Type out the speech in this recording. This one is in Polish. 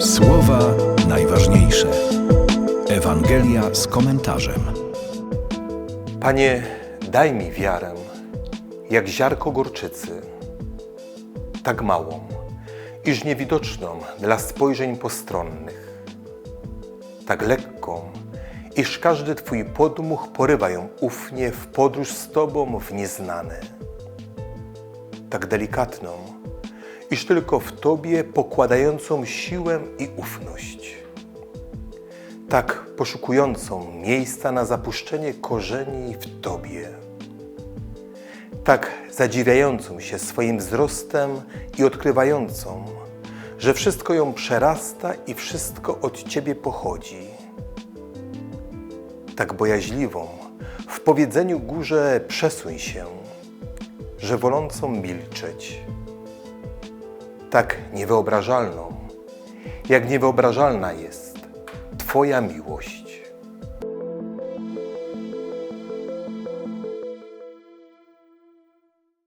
Słowa najważniejsze. Ewangelia z komentarzem. Panie, daj mi wiarę, jak ziarko gorczycy, tak małą, iż niewidoczną dla spojrzeń postronnych, tak lekką, iż każdy Twój podmuch porywa ją ufnie w podróż z Tobą w nieznane, tak delikatną, iż tylko w Tobie pokładającą siłę i ufność. Tak poszukującą miejsca na zapuszczenie korzeni w Tobie, tak zadziwiającą się swoim wzrostem i odkrywającą, że wszystko ją przerasta i wszystko od Ciebie pochodzi, tak bojaźliwą w powiedzeniu górze przesuń się, że wolącą milczeć, tak niewyobrażalną, jak niewyobrażalna jest Twoja miłość.